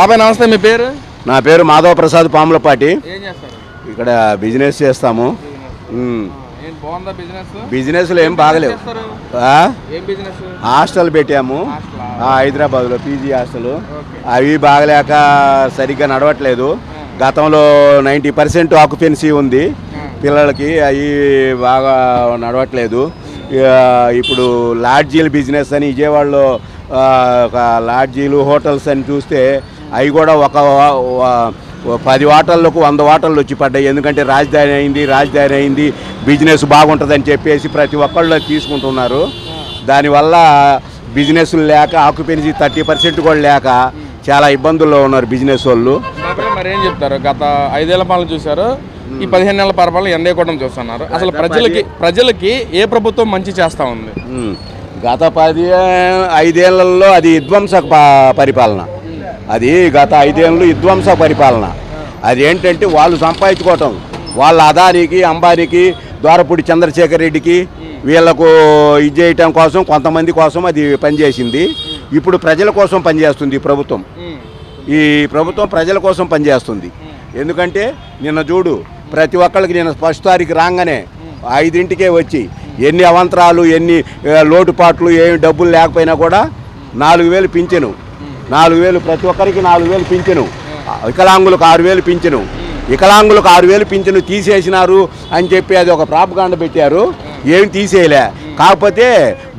బాబాయ్ నమస్తే మీ పేరు? నా పేరు మాధవ ప్రసాద్ పాములపాటి. ఏం చేస్తారు? ఇక్కడ బిజినెస్ చేస్తాము. ఉమ్. ఏంటి బాగుందా బిజినెస్? బిజినెస్లు ఏం బాగలేవు. చేస్తారు? ఆ? ఏం బిజినెస్? హాస్టల్ పెట్టాము. హాస్టలా? ఆ, హైదరాబాద్లో పీజీ హాస్టల్. ఓకే. అవి బాగలేక సరిగ్గా నడవట్లేదు. గతంలో నైంటీ పర్సెంట్ ఆక్యుపెన్సీ ఉంది. పిల్లలకి అవి బాగా నడవట్లేదు. ఇక ఇప్పుడు లాడ్జీల బిజినెస్ అని విజయవాడలో ఆ, ఒక లాడ్జీలు హోటల్స్ అని చూస్తే అవి కూడా ఒక పది వాటర్లకు వంద వాటర్లు వచ్చి పడ్డాయి. ఎందుకంటే రాజధాని అయింది రాజధాని అయింది బిజినెస్ బాగుంటుందని చెప్పేసి ప్రతి ఒక్కళ్ళు తీసుకుంటున్నారు. దానివల్ల బిజినెస్ లేక ఆక్యుపెన్సీ థర్టీ పర్సెంట్ కూడా లేక చాలా ఇబ్బందుల్లో ఉన్నారు బిజినెస్ వాళ్ళు. మరి ఏం చెప్తారు? గత ఐదేళ్ళ పాలన చూశారు. ఈ పదిహేను నెలల పరిపాలన ఎండే కూడా చూస్తున్నారు. అసలు ప్రజలకి ప్రజలకి ఏ ప్రభుత్వం మంచి చేస్తా ఉంది. గత పది ఐదేళ్ళలో అది విధ్వంస ప- పరిపాలన. అది గత ఐదేళ్ళు విధ్వంస పరిపాలన. అది ఏంటంటే వాళ్ళు సంపాదించుకోవటం. వాళ్ళ అదానికి అంబానీకి ద్వారపూడి చంద్రశేఖర్ రెడ్డికి వీళ్ళకు ఇది చేయటం కోసం కొంతమంది కోసం అది పనిచేసింది. ఇప్పుడు ప్రజల కోసం పనిచేస్తుంది ఈ ప్రభుత్వం. ఈ ప్రభుత్వం ప్రజల కోసం పనిచేస్తుంది. ఎందుకంటే నిన్న చూడు ప్రతి ఒక్కరికి నిన్న ఫస్ట్ తారీఖు రాగానే ఐదింటికే వచ్చి ఎన్ని అవంతరాలు ఎన్ని లోటుపాట్లు ఏమి డబ్బులు లేకపోయినా కూడా నాలుగు వేలు పింఛను. నాలుగు వేలు ప్రతి ఒక్కరికి నాలుగు వేలు పింఛను. వికలాంగులకు ఆరు వేలు పింఛను. వికలాంగులకు ఆరు వేలు పింఛను తీసేసినారు అని చెప్పి అది ఒక ప్రాపగాండ పెట్టారు. ఏమి తీసేయలే. కాకపోతే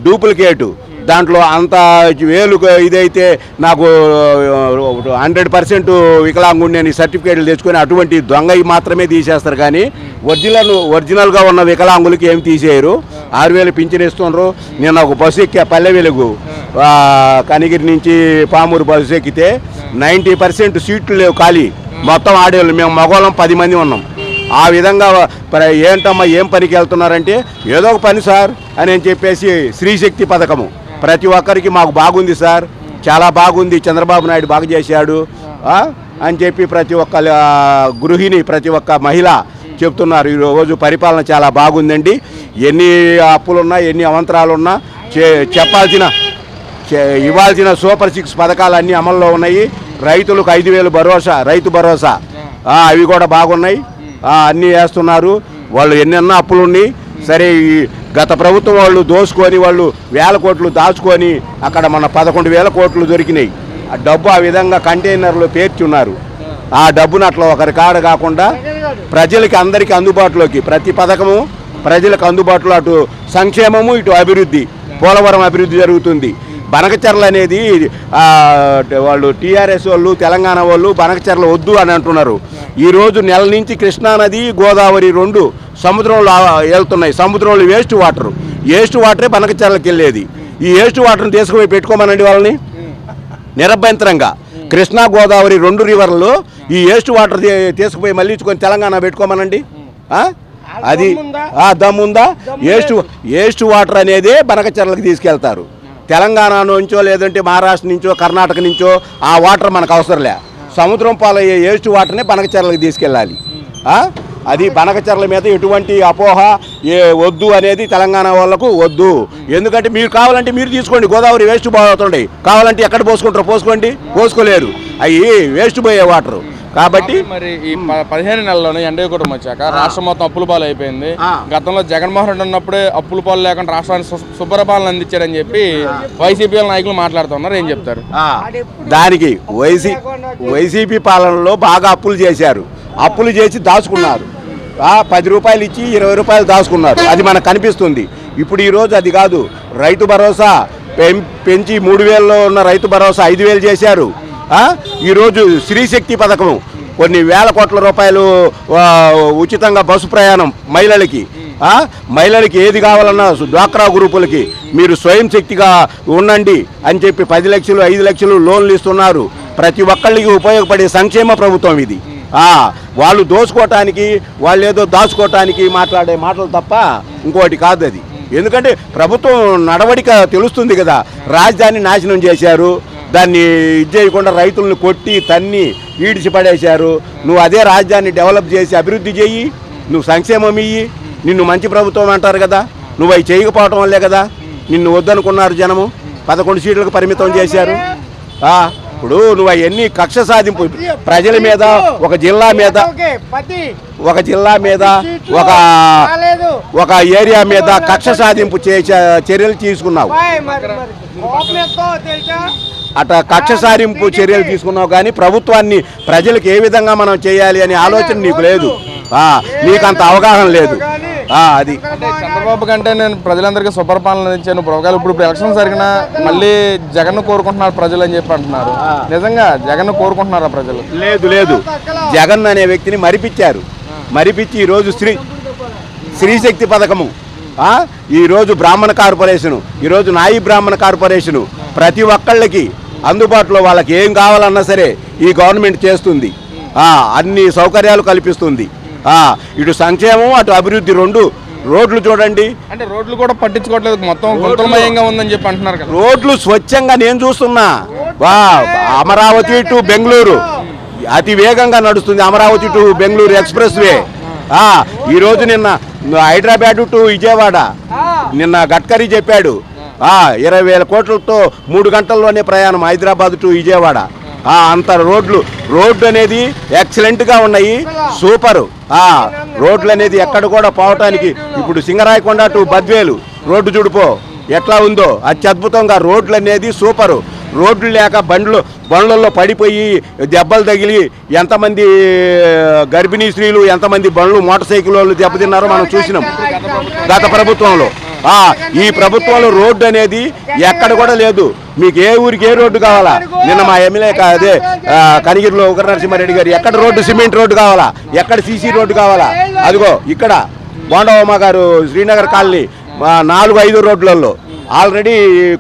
డూప్లికేటు. దాంట్లో అంత వేలు ఇదైతే నాకు హండ్రెడ్ పర్సెంట్ వికలాంగుండి నేను సర్టిఫికేట్లు తెచ్చుకొని అటువంటి దొంగవి మాత్రమే తీసేస్తారు కానీ ఒరిజినల్ ఒరిజినల్గా ఉన్న వికలాంగులకి ఏం తీసేయరు. ఆరు వేలు పింఛన్ ఇస్తున్నారు నేను ఒక బస్సు ఎక్కా పల్లె వెలుగు. కనిగిరి నుంచి పామూరు బస్సు ఎక్కితే నైంటీ పర్సెంట్ సీట్లు లేవు ఖాళీ. మొత్తం ఆడేవాళ్ళు మేము మగవాళ్ళం పది మంది ఉన్నాం. ఆ విధంగా ఏంటమ్మా ఏం పనికి వెళ్తున్నారంటే ఏదో ఒక పని సార్ అని అని చెప్పేసి స్త్రీశక్తి పథకము. ప్రతి ఒక్కరికి మాకు బాగుంది సార్. చాలా బాగుంది. చంద్రబాబు నాయుడు బాగా చేశాడు. అని చెప్పి ప్రతి ఒక్క గృహిణి ప్రతి ఒక్క మహిళ చెప్తున్నారు. ఈరోజు పరిపాలన చాలా బాగుందండి. ఎన్ని అప్పులున్నా ఎన్ని అవంతరాలున్నా చే చెప్పాల్సిన ఇవ్వాల్సిన సూపర్ సిక్స్ పథకాలు అన్నీ అమల్లో ఉన్నాయి. రైతులకు ఐదు వేలు భరోసా రైతు భరోసా. అవి కూడా బాగున్నాయి. అన్నీ వేస్తున్నారు. వాళ్ళు ఎన్నెన్నో అప్పులున్నాయి సరే ఈ గత ప్రభుత్వం వాళ్ళు దోసుకొని వాళ్ళు వేల కోట్లు దాచుకొని అక్కడ మన పదకొండు వేల కోట్లు దొరికినాయి. ఆ డబ్బు ఆ విధంగా కంటైనర్లో పేర్చున్నారు. ఆ డబ్బును అట్లా ఒకరి కాడ కాకుండా ప్రజలకి అందరికీ అందుబాటులోకి ప్రతి పథకము ప్రజలకు అందుబాటులో అటు సంక్షేమము ఇటు అభివృద్ధి పోలవరం అభివృద్ధి జరుగుతుంది. బనకచర్ల అనేది వాళ్ళు టీఆర్ఎస్ వాళ్ళు తెలంగాణ వాళ్ళు బనకచర్ల వద్దు అని అంటున్నారు. ఈరోజు నెల నుంచి కృష్ణానది గోదావరి రెండు సముద్రంలో వెళ్తున్నాయి. సముద్రంలో వేస్ట్ వాటర్. వేస్ట్ వాటరే బనకచర్లకి వెళ్ళేది. ఈ వేస్ట్ వాటర్ని తీసుకుపోయి పెట్టుకోమనండి వాళ్ళని? నిరభ్యంతరంగా. కృష్ణా గోదావరి రెండు రివర్లు ఈ వేస్ట్ వాటర్ తీసుకుపోయి మళ్ళించుకొని తెలంగాణ పెట్టుకోమనండి? అది ఆ దమ్ముందా? వేస్ట్ వేస్ట్ వాటర్ అనేదే బనకచెర్లకు తీసుకెళ్తారు. తెలంగాణ నుంచో లేదంటే మహారాష్ట్ర నుంచో కర్ణాటక నుంచో ఆ వాటర్ మనకు అవసరంలే. సముద్రం పాలయ్యే వేస్ట్ వాటర్ని బనకచెర్లకు తీసుకెళ్ళాలి. అది బనకచెర్ల మీద ఎటువంటి అపోహ ఏ వద్దు అనేది తెలంగాణ వాళ్ళకు వద్దు. ఎందుకంటే మీరు కావాలంటే మీరు తీసుకోండి. గోదావరి వేస్ట్ పోతుండే కావాలంటే ఎక్కడ పోసుకుంటారు పోసుకోండి. పోసుకోలేరు. అవి వేస్ట్ పోయే వాటర్. కాబట్టి మరి ఈ ప- పదిహేను నెలల్లోనే ఎండే కుటుంబం వచ్చాక రాష్ట్రం మొత్తం అప్పుల పాలు అయిపోయింది ఆ. గతంలో జగన్మోహన్ రెడ్డి ఉన్నప్పుడే అప్పుల పాలు లేకుండా రాష్ట్రానికి సు- శుభ్రపాలన అందించాడని చెప్పి వైసీపీ నాయకులు మాట్లాడుతున్నారు. ఏం చెప్తారు? ఆ, దానికి వైసీ వైసీపీ పాలనలో బాగా అప్పులు చేశారు. అప్పులు చేసి దాచుకున్నారు. ఆ, పది రూపాయలు ఇచ్చి ఇరవై రూపాయలు దాచుకున్నారు. అది మనకు కనిపిస్తుంది. ఇప్పుడు ఈరోజు అది కాదు. రైతు భరోసా పెం- పెంచి మూడు వేలలో ఉన్న రైతు భరోసా ఐదు వేలు చేశారు. ఈరోజు స్త్రీశక్తి పథకం కొన్ని వేల కోట్ల రూపాయలు ఉచితంగా బస్సు ప్రయాణం మహిళలకి మహిళలకి ఏది కావాలన్నా డ్వాక్రా గ్రూపులకి మీరు స్వయం శక్తిగా ఉండండి అని చెప్పి పది లక్షలు ఐదు లక్షలు లోన్లు ఇస్తున్నారు. ప్రతి ఒక్కళ్ళకి ఉపయోగపడే సంక్షేమ ప్రభుత్వం ఇది. వాళ్ళు దోచుకోవటానికి వాళ్ళు ఏదో దాచుకోవటానికి మాట్లాడే మాటలు తప్ప ఇంకోటి కాదు అది. ఎందుకంటే ప్రభుత్వం నడవడిక తెలుస్తుంది కదా. రాజధాని నాశనం చేశారు. దాన్ని ఇది చేయకుండా రైతులను కొట్టి తన్ని ఈడిచి పడేశారు. నువ్వు అదే రాజధానిని డెవలప్ చేసి అభివృద్ధి చెయ్యి నువ్వు సంక్షేమం ఇయ్యి. నిన్ను మంచి ప్రభుత్వం అంటారు కదా. నువ్వు అవి చేయకపోవటం వల్లే కదా నిన్ను వద్దనుకున్నారు జనము. పదకొండు సీట్లకు పరిమితం చేశారు. ఇప్పుడు నువ్వు అవన్నీ కక్ష సాధింపు. ప్రజల మీద ఒక జిల్లా మీద ఒక జిల్లా మీద ఒక ఒక ఏరియా మీద కక్ష సాధింపు చేసే చర్యలు తీసుకున్నావు. అట కక్ష సాధింపు చర్యలు తీసుకున్నావు కానీ ప్రభుత్వాన్ని ప్రజలకు ఏ విధంగా మనం చేయాలి అనే ఆలోచన నీకు లేదు. ఆ, నీకంత అవగాహన లేదు. అది. అంటే చంద్రబాబు కంటే నేను ప్రజలందరికీ సుపరిపాలన ఇప్పుడు ఒకవేళ ఇప్పుడు ఎలక్షన్ జరిగినా మళ్ళీ జగన్ కోరుకుంటున్నారు ప్రజలు అని చెప్పి అంటున్నారు. నిజంగా జగన్ కోరుకుంటున్నారా ప్రజలు? లేదు లేదు. జగన్ అనే వ్యక్తిని మరిపించారు. మరిపించి ఈరోజు స్త్రీ స్త్రీశక్తి పథకము? ఈరోజు బ్రాహ్మణ కార్పొరేషను ఈరోజు నాయి బ్రాహ్మణ కార్పొరేషను ప్రతి ఒక్కళ్ళకి అందుబాటులో వాళ్ళకి ఏం కావాలన్నా సరే ఈ గవర్నమెంట్ చేస్తుంది. అన్ని సౌకర్యాలు కల్పిస్తుంది. ఇటు సంక్షేమం అటు అభివృద్ధి రెండు. రోడ్లు చూడండి. అంటే రోడ్లు కూడా పట్టించుకోవట్లేదు. మొత్తం గుంతలమయంగా ఉందని చెప్పి అంటున్నారు కదా. రోడ్లు స్వచ్ఛంగా నేను చూస్తున్నా. వా అమరావతి టు బెంగళూరు. అతి వేగంగా నడుస్తుంది Amaravati to Bengaluru expressway ఆ, ఈ రోజు నిన్న హైదరాబాద్ టు విజయవాడ. నిన్న గడ్కరీ చెప్పాడు. ఆ, ఇరవై వేల కోట్లతో మూడు గంటల్లోనే ప్రయాణం హైదరాబాద్ టు విజయవాడ. ఆ, అంత రోడ్లు రోడ్డు అనేది ఎక్సలెంట్గా ఉన్నాయి. సూపరు. ఆ, రోడ్లు అనేది ఎక్కడ కూడా పోవటానికి ఇప్పుడు సింగరాయకొండ టు బద్వేలు. రోడ్డు చూడిపో ఎట్లా ఉందో. అత్యద్భుతంగా రోడ్లు అనేది సూపరు. రోడ్లు లేక బండ్లు బండ్లలో పడిపోయి దెబ్బలు తగిలి ఎంతమంది గర్భిణీ స్త్రీలు ఎంతమంది బండ్లు మోటార్ సైకిల్ వాళ్ళు దెబ్బతిన్నారో మనం చూసినాం గత ప్రభుత్వంలో. ఈ ప్రభుత్వంలో రోడ్డు అనేది ఎక్కడ కూడా లేదు. మీకు ఏ ఊరికి ఏ రోడ్డు కావాలా? నిన్న మా ఎమ్మెల్యే కా- అదే కనిగిరిలో ఉగ్ర నరసింహారెడ్డి గారు ఎక్కడ రోడ్డు సిమెంట్ రోడ్డు కావాలా? ఎక్కడ సీసీ రోడ్డు కావాలా? అదిగో ఇక్కడ బోండవమ్మ గారు శ్రీనగర్ కాలనీ నాలుగు ఐదు రోడ్లలో ఆల్రెడీ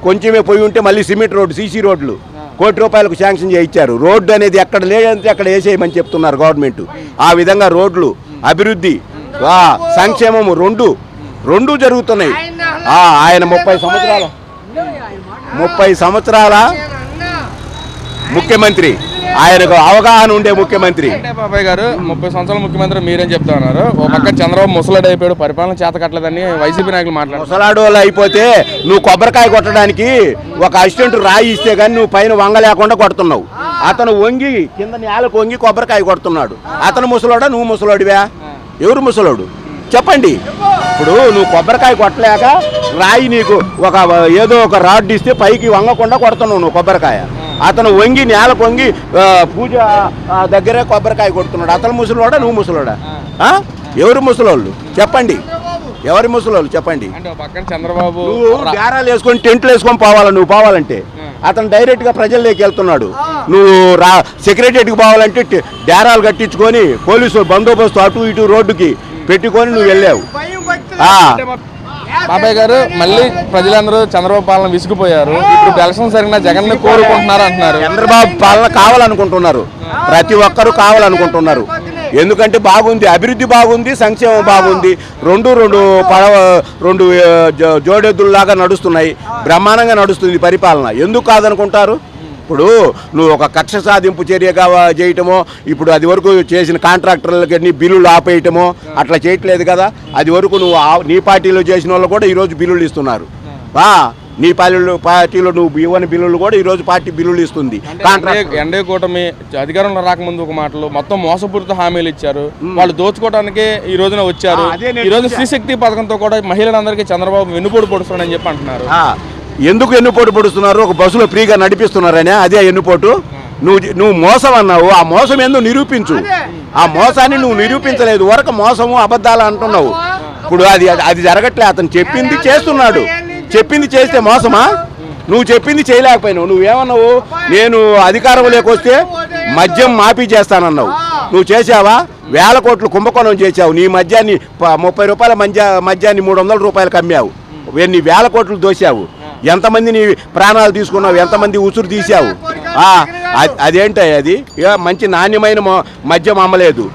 కొంచెమే పోయి ఉంటే మళ్ళీ సిమెంట్ రోడ్డు సీసీ రోడ్లు. కోటి రూపాయలకు శాంక్షన్ చేయించారు. రోడ్డు అనేది ఎక్కడ లేదంటే అక్కడ వేసేయమని చెప్తున్నారు గవర్నమెంట్. ఆ విధంగా రోడ్లు అభివృద్ధి సంక్షేమము రెండు రెండు జరుగుతున్నాయి. ఆయన ముప్పై సంవత్సరాల ముప్పై సంవత్సరాల ముఖ్యమంత్రి ఆయనకు అవగాహన ఉండే ముఖ్యమంత్రి. బాబాయ్ గారు ముప్పై సంవత్సరాల ముఖ్యమంత్రి మీరేం చెప్తా ఉన్నారు. ఓ పక్క చంద్రబాబు ముసలాడు అయిపోయాడు పరిపాలన చేత కట్టలేదని వైసీపీ నాయకులు మాట్లాడుతున్నారు. ముసలాడు వాళ్ళు అయిపోతే నువ్వు కొబ్బరికాయ కొట్టడానికి ఒక అసిస్టెంట్ రాయి ఇస్తే కానీ నువ్వు పైన వంగ లేకుండా కొడుతున్నావు. అతను వంగి కింద నేలకు వంగి కొబ్బరికాయ కొడుతున్నాడు. అతను ముసలోడా నువ్వు ముసలోడివా? ఎవరు ముసలోడు? చెప్పండి. ఇప్పుడు నువ్వు కొబ్బరికాయ కొట్టలేక రాయి నీకు ఒక ఏదో ఒక రాడ్ ఇస్తే పైకి వంగకుండా కొడుతున్నావు నువ్వు కొబ్బరికాయ. అతను వంగి నేలకు వంగి ఆ, పూజ దగ్గరే కొబ్బరికాయ కొడుతున్నాడు. అతను ముసలోడా నువ్వు ముసలోడా? ఆ? ఎవరు ముసలోళ్ళు? చెప్పండి. ఎవరి ముసలోళ్ళు? చెప్పండి. అంటే ఓ పక్కన చంద్రబాబు నువ్వు బేరాలు వేసుకొని టెంట్లు వేసుకొని పోవాలి నువ్వు? పోవాలంటే. అతను డైరెక్ట్గా ప్రజల్లోకి వెళ్తున్నాడు. నువ్వు రా సెక్రటరీకి పోవాలంటే డేరాలు కట్టించుకొని పోలీసు బందోబస్తు అటు ఇటు రోడ్డుకి పెట్టుకొని నువ్వు వెళ్ళావు. ఆ, బాబాయ్ గారు మళ్ళీ ప్రజలందరూ చంద్రబాబు పాలన విసిగిపోయారు. ఇప్పుడు ఎలక్షన్ జరిగిన జగన్ని కోరుకుంటున్నారు అంటున్నారు. చంద్రబాబు పాలన కావాలనుకుంటున్నారు. ప్రతి ఒక్కరూ కావాలనుకుంటున్నారు. ఎందుకంటే బాగుంది అభివృద్ధి బాగుంది సంక్షేమం బాగుంది. రెండు రెండు పడవ రెండు జోడెద్దుల్లాగా నడుస్తున్నాయి. బ్రహ్మాండంగా నడుస్తుంది పరిపాలన. ఎందుకు కాదనుకుంటారు? ఇప్పుడు నువ్వు ఒక కక్ష సాధింపు చర్యగా చేయటమో ఇప్పుడు అది వరకు చేసిన కాంట్రాక్టర్లకి అన్ని బిల్లులు ఆపేయటమో అట్లా చేయట్లేదు కదా. అది వరకు నువ్వు నీ పార్టీలో చేసిన వాళ్ళు కూడా ఈరోజు బిల్లులు ఇస్తున్నారు. నీ పార్టీలో పార్టీలో నువ్వు ఇవ్వని బిల్లులు కూడా ఈరోజు పార్టీ బిల్లులు ఇస్తుంది. కాంట్రాక్ట్ ఎన్డీ కూటమి అధికారంలో రాకముందు ఒక మాటలు మొత్తం మోసపూరిత హామీలు ఇచ్చారు. వాళ్ళు దోచుకోవడానికి ఈ రోజున వచ్చారు. ఈ రోజు స్త్రీశక్తి పథకంతో కూడా మహిళలందరికీ చంద్రబాబు వెన్నుపోటు పొడుస్తున్నాడని చెప్పి అంటున్నారు. ఎందుకు ఎన్నుపోటు పొడుస్తున్నారు? ఒక బస్సులో ఫ్రీగా నడిపిస్తున్నారనే అదే ఎన్నుపోటు. నువ్వు నువ్వు మోసం అన్నావు ఆ మోసం ఎందుకు నిరూపించు. ఆ మోసాన్ని నువ్వు నిరూపించలేదు వరకు మోసము అబద్ధాలు అంటున్నావు. ఇప్పుడు అది అది జరగట్లే అతను చెప్పింది చేస్తున్నాడు. చెప్పింది చేస్తే మోసమా? నువ్వు చెప్పింది చేయలేకపోయినావు. నువ్వేమన్నావు? నేను అధికారంలోకి వస్తే మద్యం మాఫీ చేస్తానన్నావు. నువ్వు చేసావా వేల కోట్లు కుంభకోణం చేశావు. నీ మద్యాన్ని ముప్పై రూపాయల మద్య మద్యాన్ని మూడు వందల రూపాయలకు అమ్మావు. ఎన్ని వేల కోట్లు దోశావు. ఎంతమందిని ప్రాణాలు తీసుకున్నావు? ఎంతమంది ఉసురు తీసావు అదేంటి అది? ఇక మంచి నాణ్యమైన మద్యం అమ్మలేదు.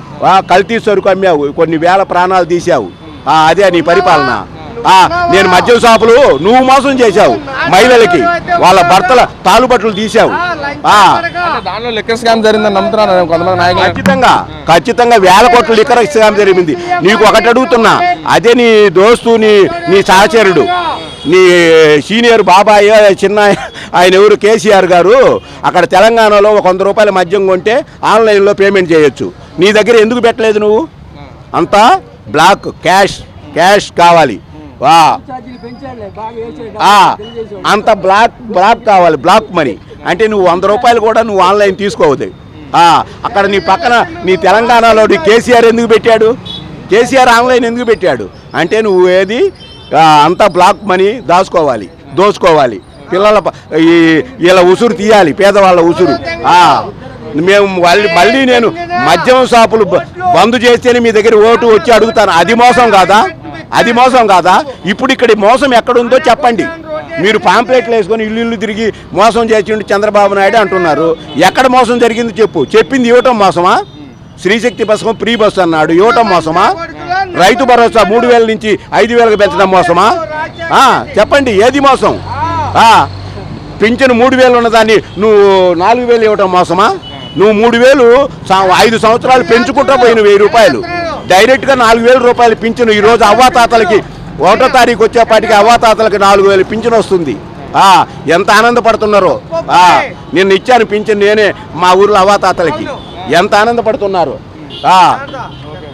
కల్తీ సరుకు అమ్మావు. కొన్ని వేల ప్రాణాలు తీసావు ఆ, అదే నీ పరిపాలన. నేను మద్యం షాపులు నువ్వు మోసం చేశావు మహిళలకి. వాళ్ళ భర్తల తాలుబట్లు తీసావు దానిలో లెక్కర్ స్కామ్ జరిగిందని కొంతమంది నాయకులు? ఖచ్చితంగా. ఖచ్చితంగా వేల కోట్ల లిక్కర్ ఇస్తాం జరిగింది. నీకు ఒకటి అడుగుతున్నా. అదే నీ దోస్తు నీ నీ సహచరుడు. నీ సీనియర్ బాబాయ్ చిన్న ఆయన ఎవరు కేసీఆర్ గారు అక్కడ తెలంగాణలో ఒక వంద రూపాయల మద్యం కొంటే ఆన్లైన్లో పేమెంట్ చేయొచ్చు. నీ దగ్గర ఎందుకు పెట్టలేదు నువ్వు? అంతా బ్లాక్ క్యాష్ క్యాష్ కావాలి. వా. అంత బ్లాక్ బ్లాక్ కావాలి బ్లాక్ మనీ. అంటే నువ్వు వంద రూపాయలు కూడా నువ్వు ఆన్లైన్ తీసుకోవద్దు. అక్కడ నీ పక్కన నీ తెలంగాణలో కేసీఆర్ ఎందుకు పెట్టాడు? కేసీఆర్ ఆన్లైన్ ఎందుకు పెట్టాడు? అంటే నువ్వు ఏది అంతా బ్లాక్ మనీ దాచుకోవాలి దోచుకోవాలి. పిల్లల ఈ ఇలా ఉసురు తీయాలి పేదవాళ్ళ ఉసురు. మేము మళ్ళీ మళ్ళీ నేను మద్యం షాపులు బంద్ చేస్తేనే మీ దగ్గర ఓటు వచ్చి అడుగుతాను. అది మోసం కాదా? అది మోసం కాదా? ఇప్పుడు ఇక్కడ మోసం ఎక్కడుందో చెప్పండి. మీరు పాంప్లెట్లు వేసుకొని ఇల్లు ఇల్లు తిరిగి మోసం చేసిండు చంద్రబాబు నాయుడు అంటున్నారు. ఎక్కడ మోసం జరిగింది చెప్పు. చెప్పింది ఇవ్వటం మోసమా? శ్రీశక్తి బస్సు ఫ్రీ బస్సు అన్నాడు. ఇవ్వటం మోసమా? రైతు భరోసా మూడు వేల నుంచి ఐదు వేలకు పెంచడం మోసమా? చెప్పండి ఏది మోసం? పింఛను మూడు వేలు ఉన్నదాన్ని నువ్వు నాలుగు వేలు ఇవ్వటం మోసమా? నువ్వు మూడు వేలు ఐదు సంవత్సరాలు పెంచుకుంటా పోయిన వెయ్యి రూపాయలు. డైరెక్ట్గా నాలుగు వేల రూపాయలు పింఛను ఈరోజు అవ్వాతాతలకి ఒకటో తారీఖు వచ్చేపాటికి అవ్వాతాతలకి నాలుగు వేలు పింఛను వస్తుంది. ఎంత ఆనందపడుతున్నారో? ఆ, నిన్న ఇచ్చాను పింఛను నేనే మా ఊర్లో అవ్వాతాతలకి. ఎంత ఆనందపడుతున్నారు?